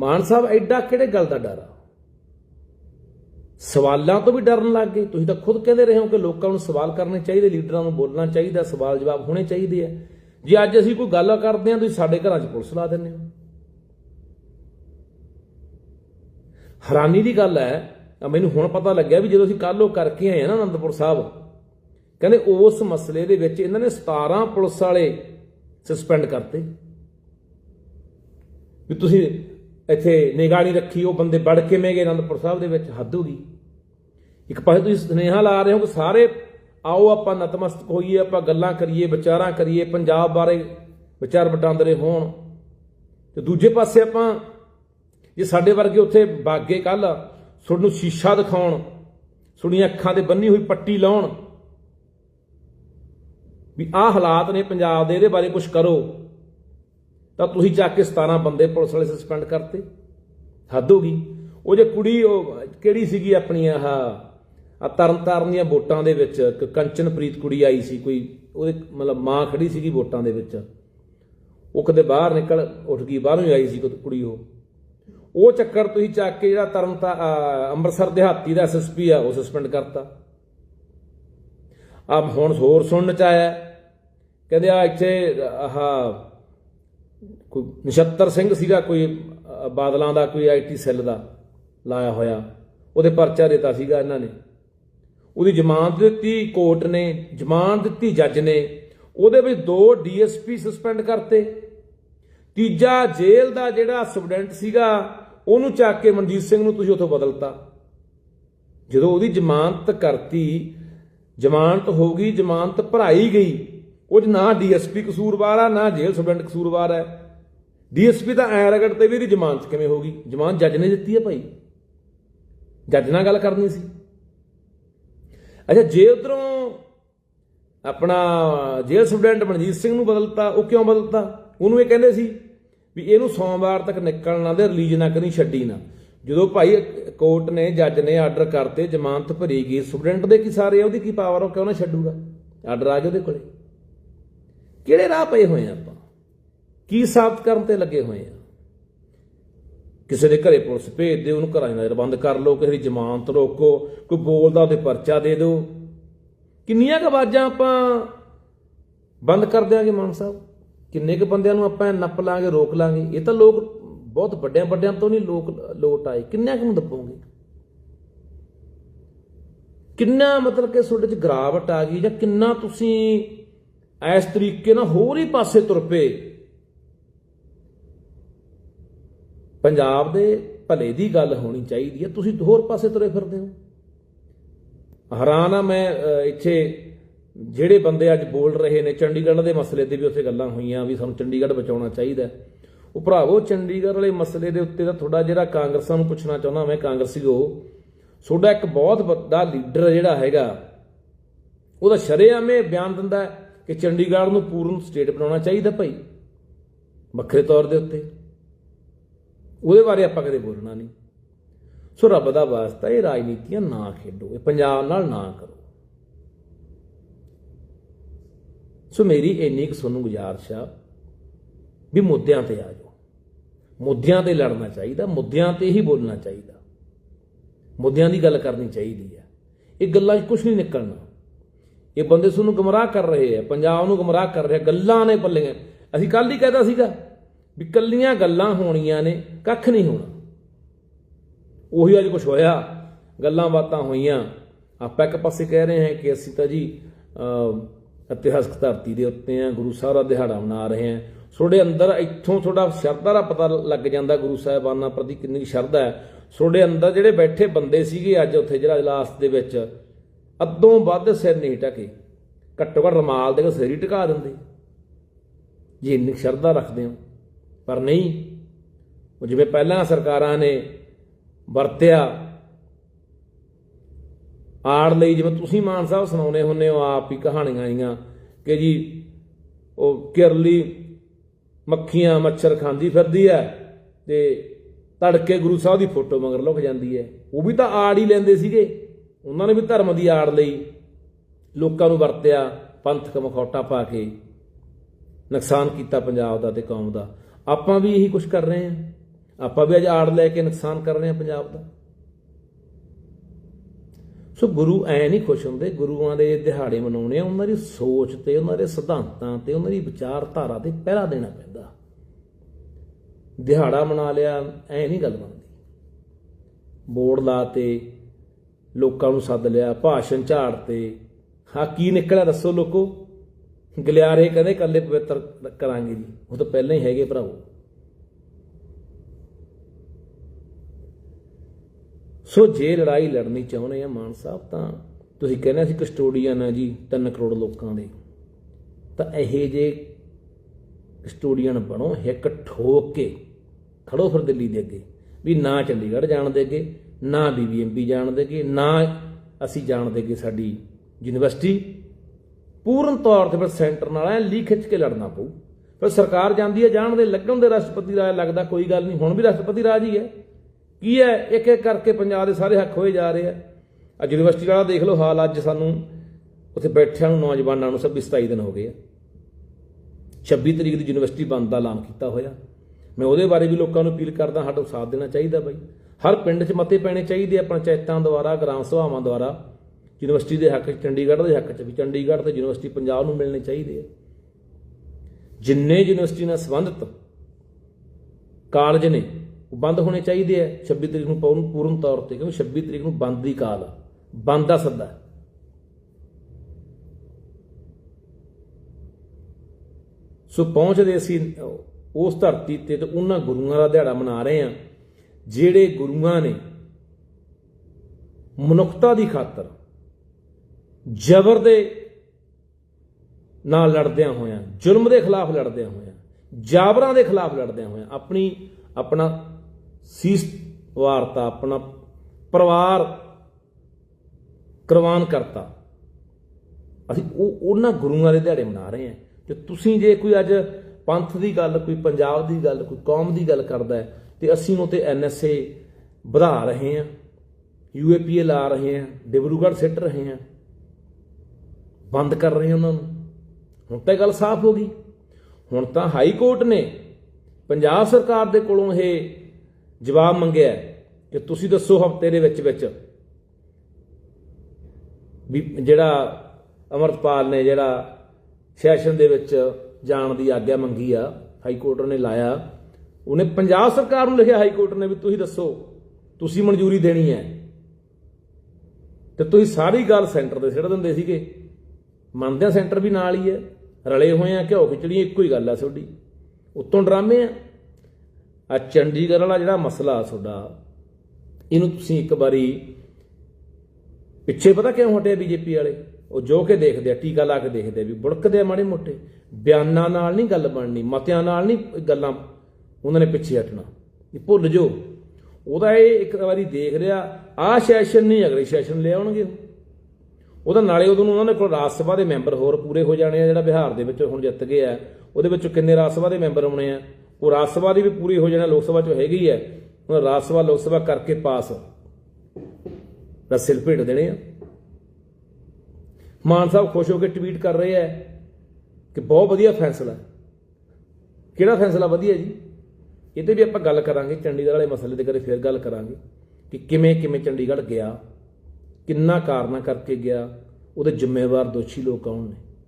ਮਾਨ ਸਾਹਿਬ, ਐਡਾ ਕਿਹੜੇ ਗੱਲ ਦਾ ਡਰ ਆ? ਸਵਾਲਾਂ ਤੋਂ ਵੀ ਡਰਨ ਲੱਗ ਗਏ। ਤੁਸੀਂ ਤਾਂ ਖੁਦ ਕਹਿੰਦੇ ਰਹੇ ਹੋ ਕਿ ਲੋਕਾਂ ਨੂੰ ਸਵਾਲ ਕਰਨੇ ਚਾਹੀਦੇ, ਲੀਡਰਾਂ ਨੂੰ ਬੋਲਣਾ ਚਾਹੀਦਾ, ਸਵਾਲ ਜਵਾਬ ਹੋਣੇ ਚਾਹੀਦੇ ਆ। ਜੇ ਅੱਜ ਅਸੀਂ ਕੋਈ ਗੱਲ ਕਰਦੇ ਹਾਂ, ਤੁਸੀਂ ਸਾਡੇ ਘਰਾਂ 'ਚ ਪੁਲਿਸ ਲਾ ਦਿੰਦੇ ਹੋ। ਹੈਰਾਨੀ ਦੀ ਗੱਲ ਹੈ ਆ ਮੈਨੂੰ ਹੁਣ ਪਤਾ ਲੱਗਿਆ ਵੀ ਜਦੋਂ ਅਸੀਂ ਕੱਲ ਉਹ ਕਰਕੇ ਆਏ ਆ ਨਾ ਅਨੰਦਪੁਰ ਸਾਹਿਬ, ਕਹਿੰਦੇ ਉਸ ਮਸਲੇ ਦੇ ਵਿੱਚ ਇਹਨਾਂ ਨੇ 17 ਪੁਲਿਸ ਵਾਲੇ ਸਸਪੈਂਡ ਕਰਤੇ। ਵੀ ਤੁਸੀਂ ਇੱਥੇ ਨਿਗਾਹ ਨਹੀਂ ਰੱਖੀ, ਉਹ ਬੰਦੇ ਵੜ ਕਿਵੇਂ ਗਏ ਅਨੰਦਪੁਰ ਸਾਹਿਬ ਦੇ ਵਿੱਚ ਹੱਦ ਹੋ ਗਈ। ਇੱਕ ਪਾਸੇ ਤੁਸੀਂ ਸੁਨੇਹਾ ਲਾ ਰਹੇ ਹੋ ਕਿ ਸਾਰੇ, ਆਓ ਆਪਾਂ ਨਤਮਸਤਕ ਹੋਈਏ, ਆਪਾਂ ਗੱਲਾਂ ਕਰੀਏ, ਵਿਚਾਰਾਂ ਕਰੀਏ, ਪੰਜਾਬ ਬਾਰੇ ਵਿਚਾਰ ਵਟਾਂਦਰੇ ਹੋਣ। ਤੇ ਦੂਜੇ ਪਾਸੇ ਆਪਾਂ, ਜੇ ਸਾਡੇ ਵਰਗੇ ਉੱਥੇ ਬਾਗੇ ਕੱਲ ਤੁਹਾਨੂੰ ਸ਼ੀਸ਼ਾ ਦਿਖਾਉਣ, ਸੁਣੀਆਂ ਅੱਖਾਂ ਤੇ ਬੰਨੀ ਹੋਈ ਪੱਟੀ ਲਾਉਣ, ਵੀ ਆਹ ਹਾਲਾਤ ਨੇ ਪੰਜਾਬ ਦੇ, ਇਹਦੇ ਬਾਰੇ ਕੁਝ ਕਰੋ। ਤਾਂ ਤੁਸੀਂ ਚੱਕ ਕੇ 17 ਬੰਦੇ ਪੁਲਿਸ ਵਾਲੇ ਸਸਪੈਂਡ ਕਰਤੇ। ਹੱਦ ਹੋ ਗਈ। ਉਹ ਜੇ ਕੁੜੀ, ਉਹ ਕਿਹੜੀ ਸੀਗੀ ਆਪਣੀ ਆਹ ਆ ਤਰਨਤਾਰਨ ਦੀਆਂ ਵੋਟਾਂ ਦੇ ਵਿੱਚ? ਇੱਕ ਕੰਚਨਪ੍ਰੀਤ ਕੁੜੀ ਆਈ ਸੀ, ਕੋਈ ਉਹਦੇ ਮਤਲਬ ਮਾਂ ਖੜੀ ਸੀਗੀ ਵੋਟਾਂ ਦੇ ਵਿੱਚ। ਉਹ ਕਦੇ ਬਾਹਰ ਨਿਕਲ, ਉੱਠ ਗਈ, ਬਾਹਰੋਂ ਹੀ ਆਈ ਸੀ ਕੁੜੀ ਉਹ। ਉਹ ਚੱਕਰ ਤੁਸੀਂ ਚੱਕ ਕੇ ਜਿਹੜਾ ਤਰਨਤਾ ਅੰਮ੍ਰਿਤਸਰ ਦਿਹਾਤੀ ਦਾ ਐਸਐਸਪੀ ਆ, ਉਹ ਸਸਪੈਂਡ ਕਰਤਾ। ਆ ਹੁਣ ਹੋਰ ਸੁਣਨ ਚ ਆਇਆ। ਕਹਿੰਦੇ ਆ ਇੱਥੇ, ਆਹ ਕੋਈ ਨਛੱਤਰ ਸਿੰਘ ਸੀਗਾ, ਕੋਈ ਬਾਦਲਾਂ ਦਾ, ਕੋਈ ਆਈਟੀ ਸੈੱਲ ਦਾ ਲਾਇਆ ਹੋਇਆ। ਉਹਦੇ ਪਰਚਾ ਦਿੱਤਾ ਸੀਗਾ ਇਹਨਾਂ ਨੇ। ਉਹਦੀ ਜ਼ਮਾਨਤ ਦਿੱਤੀ, ਕੋਰਟ ਨੇ, ਜ਼ਮਾਨਤ ਦਿੱਤੀ, ਜੱਜ ਨੇ। ਉਹਦੇ ਵਿੱਚ ਦੋ ਡੀਐਸਪੀ ਸਸਪੈਂਡ ਕਰਤੇ। ਤੀਜਾ ਜੇਲ੍ਹ ਦਾ ਜਿਹੜਾ ਸਟੂਡੈਂਟ ਸੀਗਾ, ਉਹਨੂੰ ਚੱਕ ਕੇ ਮਨਜੀਤ ਸਿੰਘ ਨੂੰ ਤੁਸੀਂ ਉੱਥੋਂ ਬਦਲਤਾ। ਜਦੋਂ ਉਹਦੀ ਜ਼ਮਾਨਤ ਕਰਤੀ, ਜ਼ਮਾਨਤ ਹੋ ਗਈ, ਜ਼ਮਾਨਤ ਭਰਾਈ ਗਈ ਉਹ 'ਚ ਨਾ ਡੀਐਸਪੀ ਕਸੂਰਵਾਰ ਆ, ਨਾ ਜੇਲ੍ਹ ਸਟੂਡੈਂਟ ਕਸੂਰਵਾਰ ਹੈ। ਡੀਐਸਪੀ ਤਾਂ ਐ ਰਗੜ ਤੇ ਵੀ ਇਹਦੀ ਜ਼ਮਾਨਤ ਕਿਵੇਂ ਹੋ ਗਈ ਜ਼ਮਾਨਤ ਜੱਜ ਨੇ ਦਿੱਤੀ ਹੈ ਭਾਈ। ਜੱਜ ਨਾਲ ਗੱਲ ਕਰਨੀ ਸੀ। ਅੱਛਾ, ਜੇ ਉਧਰੋਂ ਆਪਣਾ ਜੇਲ੍ਹ ਸਟੂਡੈਂਟ ਮਨਜੀਤ ਸਿੰਘ ਨੂੰ ਬਦਲਤਾ, ਉਹ ਕਿਉਂ ਬਦਲਤਾ? ਉਹਨੂੰ ਇਹ ਕਹਿੰਦੇ ਸੀ ਵੀ ਇਹਨੂੰ ਸੋਮਵਾਰ ਤੱਕ ਨਿਕਲਣਾ ਨਾ ਦੇ ਰਿਲੀਜ਼ ਨਾ ਕਰੀ, ਛੱਡੀ ਨਾ। ਜਦੋਂ ਭਾਈ ਕੋਰਟ ਨੇ, ਜੱਜ ਨੇ ਆਰਡਰ ਕਰਤੇ, ਜ਼ਮਾਨਤ ਭਰੀ ਗਈ, ਸਟੂਡੈਂਟ ਦੇ ਕੀ ਸਾਰੇ ਉਹਦੀ ਕੀ ਪਾਵਰ ਉਹ ਕਿਉਂ ਨਾ ਛੱਡੂਗਾ? ਆਰਡਰ ਆ ਗਿਆ ਉਹਦੇ ਕੋਲੇ। ਕਿਹੜੇ ਰਾਹ ਪਏ ਹੋਏ ਆ ਆਪਾਂ? ਕੀ ਸਾਬਤ ਕਰਨ ਤੇ ਲੱਗੇ ਹੋਏ ਆ? ਕਿਸੇ ਦੇ ਘਰੇ ਪੁਲਿਸ ਭੇਜ ਦਿਓ, ਉਹਨੂੰ ਘਰਾਂ 'ਚ ਨਜ਼ਰ ਬੰਦ ਕਰ ਲਓ, ਕਿਸੇ ਦੀ ਜ਼ਮਾਨਤ ਰੋਕੋ, ਕੋਈ ਬੋਲਦਾ ਤੇ ਪਰਚਾ ਦੇ ਦਿਓ। ਕਿੰਨੀਆਂ ਕੁ ਆਵਾਜ਼ਾਂ ਆਪਾਂ ਬੰਦ ਕਰ ਦਿਆਂਗੇ ਮਾਨ ਸਾਹਿਬ? ਕਿੰਨੇ ਕੁ ਬੰਦਿਆਂ ਨੂੰ ਆਪਾਂ ਨੱਪ ਲਾਂਗੇ, ਰੋਕ ਲਾਂਗੇ? ਇਹ ਤਾਂ ਲੋਕ ਬਹੁਤ ਵੱਡਿਆਂ ਵੱਡਿਆਂ ਤੋਂ ਨਹੀਂ ਲੋਕ ਲੋਟ ਆਏ। ਕਿੰਨਿਆਂ ਕੁ ਨੂੰ ਦੱਬੋਗੇ? ਕਿੰਨਾ ਮਤਲਬ ਕਿ ਤੁਹਾਡੇ 'ਚ ਗਰਾਵਟ ਆ ਗਈ ਜਾਂ ਕਿੰਨਾ ਤੁਸੀਂ ਇਸ ਤਰੀਕੇ ਨਾਲ ਹੋਰ ਹੀ ਪਾਸੇ ਤੁਰ ਪਏ। ਪੰਜਾਬ ਦੇ ਭਲੇ ਦੀ ਗੱਲ ਹੋਣੀ ਚਾਹੀਦੀ ਹੈ। ਤੁਸੀਂ ਹੋਰ ਪਾਸੇ ਤੁਰੇ ਫਿਰਦੇ ਹੋ। ਹੈਰਾਨ ਆ ਮੈਂ ਇੱਥੇ ਜਿਹੜੇ ਬੰਦੇ ਅੱਜ ਬੋਲ ਰਹੇ ਨੇ, ਚੰਡੀਗੜ੍ਹ ਦੇ ਮਸਲੇ ਤੇ ਵੀ ਉੱਥੇ ਗੱਲਾਂ ਹੋਈਆਂ ਵੀ ਸਾਨੂੰ ਚੰਡੀਗੜ੍ਹ ਬਚਾਉਣਾ ਚਾਹੀਦਾ ਉਹ ਭਰਾਵੋ, ਚੰਡੀਗੜ੍ਹ ਵਾਲੇ ਮਸਲੇ ਦੇ ਉੱਤੇ ਤਾਂ ਥੋੜਾ ਜਿਹੜਾ ਕਾਂਗਰਸਾਂ ਨੂੰ ਪੁੱਛਣਾ ਚਾਹੁੰਦਾ ਮੈਂ, ਕਾਂਗਰਸੀ ਹੋ ਤੁਹਾਡਾ ਇੱਕ ਬਹੁਤ ਵੱਡਾ ਲੀਡਰ ਜਿਹੜਾ ਹੈਗਾ, ਉਹਦਾ ਸ਼ਰੇਆਮ ਇਹ ਬਿਆਨ ਦਿੰਦਾ ਹੈ ਕਿ ਚੰਡੀਗੜ੍ਹ ਨੂੰ ਪੂਰਨ ਸਟੇਟ ਬਣਾਉਣਾ ਚਾਹੀਦਾ ਭਾਈ, ਵੱਖਰੇ ਤੌਰ ਦੇ ਉੱਤੇ। ਉਹਦੇ ਬਾਰੇ ਆਪਾਂ ਕਦੇ ਬੋਲਣਾ ਨਹੀਂ। ਸੋ ਰੱਬ ਦਾ ਵਾਸਤਾ ਇਹ ਰਾਜਨੀਤੀਆਂ ਨਾ ਖੇਡੋ, ਇਹ ਪੰਜਾਬ ਨਾਲ ਨਾ ਕਰੋ। ਸੋ ਮੇਰੀ ਇੰਨੀ ਕੁ ਤੁਹਾਨੂੰ ਗੁਜ਼ਾਰਿਸ਼ ਆ ਵੀ ਮੁੱਦਿਆਂ ਤੇ ਆ ਜਾਓ। ਮੁੱਦਿਆਂ ਤੇ ਲੜਨਾ ਚਾਹੀਦਾ, ਮੁੱਦਿਆਂ ਤੇ ਹੀ ਬੋਲਣਾ ਚਾਹੀਦਾ। ਮੁੱਦਿਆਂ ਦੀ ਗੱਲ ਕਰਨੀ ਚਾਹੀਦੀ ਹੈ ਇਹ ਗੱਲਾਂ 'ਚ ਕੁਝ ਨਹੀਂ ਨਿਕਲਣਾ। ਇਹ ਬੰਦੇ ਸਾਨੂੰ ਗਮਰਾਹ ਕਰ ਰਹੇ ਆ ਪੰਜਾਬ ਨੂੰ ਗਮਰਾਹ ਕਰ ਰਹੇ ਗੱਲਾਂ ਨੇ ਪੱਲੀਆਂ। ਅਸੀਂ ਕੱਲ ਹੀ ਕਹਿਦਾ ਸੀਗਾ ਵੀ ਕੱਲੀਆਂ ਗੱਲਾਂ ਹੋਣੀਆਂ ਨੇ ਕੱਖ ਨਹੀਂ ਹੋਣਾ। ਉਹੀ ਅੱਜ ਕੁਝ ਹੋਇਆ ਗੱਲਾਂ ਬਾਤਾਂ ਹੋਈਆਂ। ਆਪਾਂ ਇੱਕ ਪਾਸੇ ਕਹਿ ਰਹੇ ਹਾਂ ਕਿ ਅਸੀਂ ਤਾਂ ਜੀ ਅਹ, ਇਤਿਹਾਸਕ ਧਰਤੀ ਦੇ ਉੱਤੇ ਆ ਗੁਰੂ ਸਾਹਿਬ ਦਾ ਦਿਹਾੜਾ ਮਨਾ ਰਹੇ ਹਾਂ। ਤੁਹਾਡੇ ਅੰਦਰ ਇੱਥੋਂ ਤੁਹਾਡਾ ਸ਼ਰਧਾ ਦਾ ਪਤਾ ਲੱਗ ਜਾਂਦਾ ਗੁਰੂ ਸਾਹਿਬਾਨਾਂ ਪ੍ਰਤੀ ਕਿੰਨੀ ਸ਼ਰਧਾ ਹੈ। ਤੁਹਾਡੇ ਅੰਦਰ ਜਿਹੜੇ ਬੈਠੇ ਬੰਦੇ ਸੀਗੇ ਅੱਜ ਉੱਥੇ ਜਿਹੜਾ ਇਜਲਾਸ ਦੇ ਵਿੱਚ ਅੱਧੋਂ ਵੱਧ ਸਿਰ ਨਹੀਂ ਢਕੇ ਘੱਟੋ ਘੱਟ ਰਮਾਲ ਦੇ ਕੇ ਸਿਰ ਹੀ ਢਕਾ ਦਿੰਦੇ। ਜੇ ਇੰਨੀ ਸ਼ਰਧਾ ਰੱਖਦੇ ਹੋ, ਪਰ ਨਹੀਂ। ਉਹ ਜਿਵੇਂ ਪਹਿਲਾਂ ਸਰਕਾਰਾਂ ਨੇ ਵਰਤਿਆ, ਆੜ ਲਈ, ਜਿਵੇਂ ਤੁਸੀਂ ਮਾਨ ਸਾਹਿਬ ਸੁਣਾਉਨੇ ਹੁੰਨੇ ਹੋ, ਆਪ ਹੀ ਕਹਾਣੀਆਂ ਆਈਆਂ ਕਿ ਜੀ, ਉਹ ਕਿਰਲੀ ਮੱਖੀਆਂ ਮੱਛਰ ਖਾਂਦੀ ਫਿਰਦੀ ਹੈ ਤੇ ਤੜਕੇ ਗੁਰੂ ਸਾਹਿਬ ਦੀ ਫੋਟੋ ਮਗਰ ਲੁਕ ਜਾਂਦੀ ਹੈ। ਉਹ ਵੀ ਤਾਂ ਆੜ ਹੀ ਲੈਂਦੇ ਸੀਗੇ। ਉਹਨਾਂ ਨੇ ਵੀ ਧਰਮ ਦੀ ਆੜ ਲਈ ਲੋਕਾਂ ਨੂੰ ਵਰਤਿਆ ਪੰਥਕ ਮਖੌਟਾ ਪਾ ਕੇ ਨੁਕਸਾਨ ਕੀਤਾ ਪੰਜਾਬ ਦਾ ਤੇ ਕੌਮ ਦਾ। ਆਪਾਂ ਵੀ ਇਹੀ ਕੁਝ ਕਰ ਰਹੇ ਹਾਂ। ਆਪਾਂ ਵੀ ਅੱਜ ਆੜ ਲੈ ਕੇ ਨੁਕਸਾਨ ਕਰ ਰਹੇ ਹਾਂ ਪੰਜਾਬ ਦਾ। ਸੋ ਗੁਰੂ ਐ ਨਹੀਂ ਖੁਸ਼ ਹੁੰਦੇ। ਗੁਰੂਆਂ ਦੇ ਦਿਹਾੜੇ ਮਨਾਉਣੇ ਆ ਉਹਨਾਂ ਦੀ ਸੋਚ ਤੇ, ਉਹਨਾਂ ਦੇ ਸਿਧਾਂਤਾਂ ਤੇ, ਉਹਨਾਂ ਦੀ ਵਿਚਾਰਧਾਰਾ ਤੇ ਪਹਿਰਾ ਦੇਣਾ ਪੈਂਦਾ। ਦਿਹਾੜਾ ਮਨਾ ਲਿਆ, ਐ ਨਹੀਂ ਗੱਲ ਬਣਦੀ। ਬੋਰਡ ਲਾ ਤੇ ਲੋਕਾਂ ਨੂੰ ਸੱਦ ਲਿਆ, ਭਾਸ਼ਣ ਝਾੜ ਤੇ ਹਾਂ, ਕੀ ਨਿਕਲਿਆ ਦੱਸੋ ਲੋਕੋ? ਗਲਿਆਰੇ ਕਹਿੰਦੇ ਕੱਲੇ ਪਵਿੱਤਰ ਕਰਾਂਗੇ ਜੀ। ਉਹ ਤਾਂ ਪਹਿਲਾਂ ਹੀ ਹੈਗੇ ਭਰਾਵੋ। ਸੋ ਜੇ ਲੜਾਈ ਲੜਨੀ ਚਾਹੁੰਦੇ ਆ ਮਾਨ ਸਾਹਿਬ, ਤਾਂ ਤੁਸੀਂ ਕਹਿੰਦੇ ਅਸੀਂ ਕਸਟੋਡੀਅਨ ਆ ਜੀ 3 ਕਰੋੜ ਲੋਕਾਂ ਦੇ। ਤਾਂ ਇਹ ਜੇ ਕਸਟੋਡੀਅਨ ਬਣੋ ਹਿੱਕ ਠੋਕ ਕੇ ਖੜੋ ਫਿਰ ਦਿੱਲੀ ਦੇ ਅੱਗੇ। ਵੀ ਨਾ ਚੰਡੀਗੜ੍ਹ ਜਾਣ ਦੇ ਅੱਗੇ ਨਾ ਬੀਬੀਐਮਬੀ ਜਾਣ ਦੇਗੇ, ਨਾ ਅਸੀਂ ਜਾਣ ਦੇਗੇ ਸਾਡੀ ਯੂਨੀਵਰਸਿਟੀ। ਪੂਰਨ ਤੌਰ ਤੇ ਫਿਰ ਸੈਂਟਰ ਨਾਲ ਐ ਲੀ ਖਿੱਚ ਕੇ ਲੜਨਾ ਪਊ। ਫਿਰ ਸਰਕਾਰ ਜਾਂਦੀ ਹੈ ਜਾਣਦੇ ਲੱਗਣ ਦੇ ਰਾਸ਼ਟਰਪਤੀ ਰਾਜ ਲੱਗਦਾ, ਕੋਈ ਗੱਲ ਨਹੀਂ, ਹੁਣ ਵੀ ਰਾਸ਼ਟਰਪਤੀ ਰਾਜ ਹੀ ਹੈ। ਕੀ ਹੈ? ਇੱਕ ਇੱਕ ਕਰਕੇ ਪੰਜਾਬ ਦੇ ਸਾਰੇ ਹੱਕ ਹੋਏ ਜਾ ਰਹੇ ਆ। ਅੱਜ ਯੂਨੀਵਰਸਿਟੀ ਵਾਲਾ ਦੇਖ ਲਓ ਹਾਲ, ਅੱਜ ਸਾਨੂੰ ਉੱਥੇ ਬੈਠਿਆਂ ਨੂੰ ਨੌਜਵਾਨਾਂ ਨੂੰ 26 27 ਦਿਨ ਹੋ ਗਏ ਆ। 26 ਤਰੀਕ ਦੀ ਯੂਨੀਵਰਸਿਟੀ ਬੰਦ ਦਾ ਐਲਾਨ ਕੀਤਾ ਹੋਇਆ। ਮੈਂ ਉਹਦੇ ਬਾਰੇ ਵੀ ਲੋਕਾਂ ਨੂੰ ਅਪੀਲ ਕਰਦਾ, ਸਾਡਾ ਸਾਥ ਦੇਣਾ ਚਾਹੀਦਾ ਬਾਈ। ਹਰ ਪਿੰਡ 'ਚ ਮਤੇ ਪੈਣੇ ਚਾਹੀਦੇ ਆ ਪੰਚਾਇਤਾਂ ਦੁਆਰਾ, ਗ੍ਰਾਮ ਸਭਾਵਾਂ ਦੁਆਰਾ, ਯੂਨੀਵਰਸਿਟੀ ਦੇ ਹੱਕ 'ਚ, ਚੰਡੀਗੜ੍ਹ ਦੇ ਹੱਕ 'ਚ ਵੀ ਚੰਡੀਗੜ੍ਹ ਤੇ ਯੂਨੀਵਰਸਿਟੀ ਪੰਜਾਬ ਨੂੰ ਮਿਲਣੇ ਚਾਹੀਦੇ ਆ। ਜਿੰਨੇ ਯੂਨੀਵਰਸਿਟੀ ਨਾਲ ਸੰਬੰਧਿਤ ਕਾਲਜ ਨੇ, ਉਹ ਬੰਦ ਹੋਣੇ ਚਾਹੀਦੇ ਆ 26 ਤਰੀਕ ਨੂੰ ਪੂਰਨ ਪੂਰਨ ਤੌਰ ਤੇ, ਕਿਉਂਕਿ 26 ਤਰੀਕ ਨੂੰ ਬੰਦ ਦੀ ਕਾਲ ਆ। ਬੰਦ ਦਾ ਸੱਦਾ ਸੋ ਪਹੁੰਚਦੇ ਅਸੀਂ ਉਸ ਧਰਤੀ ਤੇ ਤੇ ਉਹਨਾਂ ਗੁਰੂਆਂ ਦਾ ਦਿਹਾੜਾ ਮਨਾ ਰਹੇ ਆ ਜਿਹੜੇ ਗੁਰੂਆਂ ਨੇ ਮਨੁੱਖਤਾ ਦੀ ਖਾਤਰ ਜ਼ਬਰ ਦੇ ਨਾਲ ਲੜਦਿਆਂ ਹੋਇਆਂ, ਜ਼ੁਲਮ ਦੇ ਖਿਲਾਫ ਲੜਦਿਆਂ ਹੋਇਆਂ, ਜਾਬਰਾਂ ਦੇ ਖਿਲਾਫ ਲੜਦਿਆਂ ਹੋਇਆਂ, ਆਪਣੀ, ਆਪਣਾ ਸੀਸ ਵਾਰਤਾ, ਆਪਣਾ ਪਰਿਵਾਰ ਕੁਰਬਾਨ ਕਰਤਾ, ਅਸੀਂ ਉਹ, ਉਹਨਾਂ ਗੁਰੂਆਂ ਦੇ ਦਿਹਾੜੇ ਮਨਾ ਰਹੇ ਹਾਂ। ਤੇ ਤੁਸੀਂ ਜੇ ਕੋਈ ਅੱਜ ਪੰਥ ਦੀ ਗੱਲ, ਕੋਈ ਪੰਜਾਬ ਦੀ ਗੱਲ, ਕੋਈ ਕੌਮ ਦੀ ਗੱਲ ਕਰਦਾ ਹੈ ਤੇ ਅਸੀਂ ਉਹ ਤੇ ਐਨਐਸਏ ਵਧਾ ਰਹੇ ਹਾਂ ਯੂਏਪੀਏ ਲਾ ਰਹੇ ਹਾਂ, ਡਿਬਰੂਗੜ੍ਹ ਸਿੱਟ ਰਹੇ ਹਾਂ, ਬੰਦ ਕਰ ਰਹੇ ਹਾਂ ਉਹਨਾਂ ਨੂੰ। ਹੁਣ ਤਾਂ ਇਹ ਗੱਲ ਸਾਫ਼ ਹੋ ਗਈ। ਹੁਣ ਤਾਂ ਹਾਈ ਕੋਰਟ ਨੇ ਪੰਜਾਬ ਸਰਕਾਰ ਦੇ ਕੋਲੋਂ ਇਹ ਜਵਾਬ ਮੰਗਿਆ ਕਿ ਤੁਸੀਂ ਦੱਸੋ ਹਫ਼ਤੇ ਦੇ ਵਿੱਚ ਵਿੱਚ ਵੀ ਜਿਹੜਾ ਅਮਰਪਾਲ ਨੇ ਜਿਹੜਾ ਸੈਸ਼ਨ ਦੇ ਵਿੱਚ ਜਾਣ ਦੀ ਆਗਿਆ ਮੰਗੀ ਆ, ਹਾਈ ਕੋਰਟ ਨੇ ਲਾਇਆ। ਉਹਨੇ ਪੰਜਾਬ ਸਰਕਾਰ ਨੂੰ ਲਿਖਿਆ ਹਾਈ ਕੋਰਟ ਨੇ ਵੀ ਤੁਸੀਂ ਦੱਸੋ, ਤੁਸੀਂ ਮਨਜ਼ੂਰੀ ਦੇਣੀ ਹੈ। ਤੇ ਤੁਸੀਂ ਸਾਰੀ ਗੱਲ ਸੈਂਟਰ ਦੇ ਸਿੱਟ ਦਿੰਦੇ ਸੀਗੇ। ਮੰਨਦੇ ਆ ਸੈਂਟਰ ਵੀ ਨਾਲ ਹੀ ਹੈ। ਰਲੇ ਹੋਏ ਆ, ਘਿਓ ਖਿਚੜੀ ਇੱਕੋ ਹੀ ਗੱਲ ਆ ਤੁਹਾਡੀ। ਉੱਤੋਂ ਡਰਾਮੇ ਆ। ਆ ਚੰਡੀਗੜ੍ਹ ਵਾਲਾ ਜਿਹੜਾ ਮਸਲਾ ਤੁਹਾਡਾ, ਇਹਨੂੰ ਤੁਸੀਂ ਇੱਕ ਵਾਰੀ ਪਿੱਛੇ ਪਤਾ ਕਿਉਂ ਹਟਿਆ ਬੀਜੇਪੀ ਵਾਲੇ? ਉਹ ਜੋ ਕੇ ਦੇਖਦੇ ਆ, ਟੀਕਾ ਲਾ ਕੇ ਦੇਖਦੇ ਆ ਵੀ ਬੁੜਕਦੇ ਆ ਮਾੜੇ ਮੋਟੇ। ਬਿਆਨਾਂ ਨਾਲ ਨਹੀਂ ਗੱਲ ਬਣਨੀ, ਮਤਿਆਂ ਨਾਲ ਨਹੀਂ ਗੱਲਾਂ ਉਹਨਾਂ ਨੇ ਪਿੱਛੇ ਹਟਣਾ। ਇਹ ਭੁੱਲ ਜਾਓ। ਉਹਦਾ ਇਹ ਇੱਕ ਵਾਰੀ ਦੇਖ ਰਿਹਾ, ਆਹ ਸੈਸ਼ਨ ਨਹੀਂ, ਅਗਲੇ ਸੈਸ਼ਨ ਲੈ ਆਉਣਗੇ ਉਹਦਾ ਨਾਲੇ ਉਦੋਂ ਉਹਨਾਂ ਦੇ ਕੋਲ ਰਾਜ ਸਭਾ ਦੇ ਮੈਂਬਰ ਹੋਰ ਪੂਰੇ ਹੋ ਜਾਣੇ ਆ, ਜਿਹੜਾ ਬਿਹਾਰ ਦੇ ਵਿੱਚ ਹੁਣ ਜਿੱਤ ਗਿਆ। ਉਹਦੇ ਵਿੱਚੋਂ ਕਿੰਨੇ ਰਾਜ ਸਭਾ ਦੇ ਮੈਂਬਰ ਆਉਣੇ ਆ? ਉਹ ਰਾਜ ਸਭਾ ਦੀ ਵੀ ਪੂਰੀ ਹੋ ਜਾਣਾ, ਲੋਕ ਸਭਾ ਚ ਹੈਗੀ ਹੈ ਉਹਨਾਂ ਰਾਜ ਸਭਾ, ਲੋਕ ਸਭਾ ਕਰਕੇ ਪਾਸ। ਦਾ ਸਿਰ ਭੇਟ ਦੇਣੇ ਆ। ਮਾਨ ਸਾਹਿਬ ਖੁਸ਼ ਹੋ ਕੇ ਟਵੀਟ ਕਰ ਰਹੇ ਆ ਕਿ ਬਹੁਤ ਵਧੀਆ ਫੈਸਲਾ। ਕਿਹੜਾ ਫੈਸਲਾ? ਵਧੀਆ ਜੀ। ਇਹਦੇ ਵੀ ਆਪਾਂ ਗੱਲ ਕਰਾਂਗੇ, ਚੰਡੀਗੜ੍ਹ ਵਾਲੇ ਮਸਲੇ ਦੇ ਕਦੇ ਫਿਰ ਗੱਲ ਕਰਾਂਗੇ ਕਿ ਕਿਵੇਂ ਕਿਵੇਂ ਚੰਡੀਗੜ੍ਹ ਗਿਆ, ਕਿੰਨਾ ਕਾਰਨਾ ਕਰਕੇ ਗਿਆ, ਉਹਦੇ ਜ਼ਿੰਮੇਵਾਰ ਦੋਸ਼ੀ ਲੋਕ ਕੌਣ ਨੇ?